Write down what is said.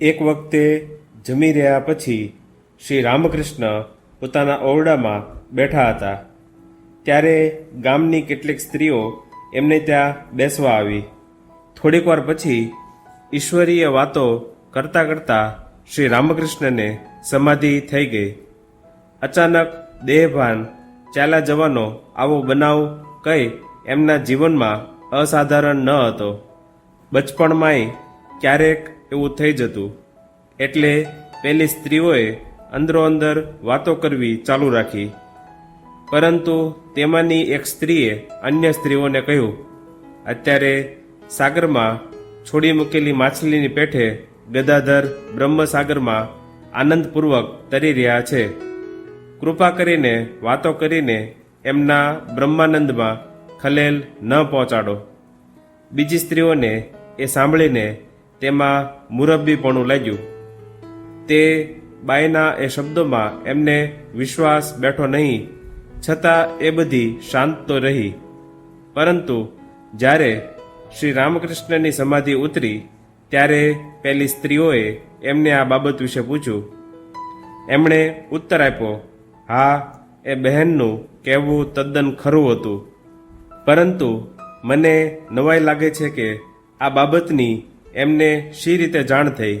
એક વખતે જમી રહ્યા પછી શ્રી રામકૃષ્ણ પોતાના ઓરડામાં બેઠા હતા. ત્યારે ગામની કેટલીક સ્ત્રીઓ એમને ત્યાં બેસવા આવી. થોડીક વાર પછી ઈશ્વરીય વાતો કરતાં કરતાં શ્રી રામકૃષ્ણને સમાધિ થઈ ગઈ. અચાનક દેહભાન ચાલ્યા જવાનો આવો બનાવ કઈ એમના જીવનમાં અસાધારણ ન હતો. બચપણમાંય ક્યારેક એવું થઈ જતું. એટલે પેલી સ્ત્રીઓએ અંદરો અંદર વાતો કરવી ચાલુ રાખી. પરંતુ તેમાંની એક સ્ત્રીએ અન્ય સ્ત્રીઓને કહ્યું, અત્યારે સાગરમાં છોડી મૂકેલી માછલીની પેઠે ગદાધર બ્રહ્મસાગરમાં આનંદપૂર્વક તરી રહ્યા છે. કૃપા કરીને વાતો કરીને એમના બ્રહ્માનંદમાં ખલેલ ન પહોંચાડો. બીજી સ્ત્રીઓને એ સાંભળીને તેમાં મુરબ્બીપણું લાગ્યું. તે બાઈના એ શબ્દોમાં એમને વિશ્વાસ બેઠો નહીં, છતાં એ બધી શાંત તો રહી. પરંતુ જ્યારે શ્રી રામકૃષ્ણની સમાધિ ઉતરી, ત્યારે પેલી સ્ત્રીઓએ એમને આ બાબત વિશે પૂછ્યું. એમણે ઉત્તર આપ્યો, હા, એ બહેનનું કહેવું તદ્દન ખરું હતું. પરંતુ મને નવાઈ લાગે છે કે આ બાબતની એમને શી રીતે જાણ થઈ?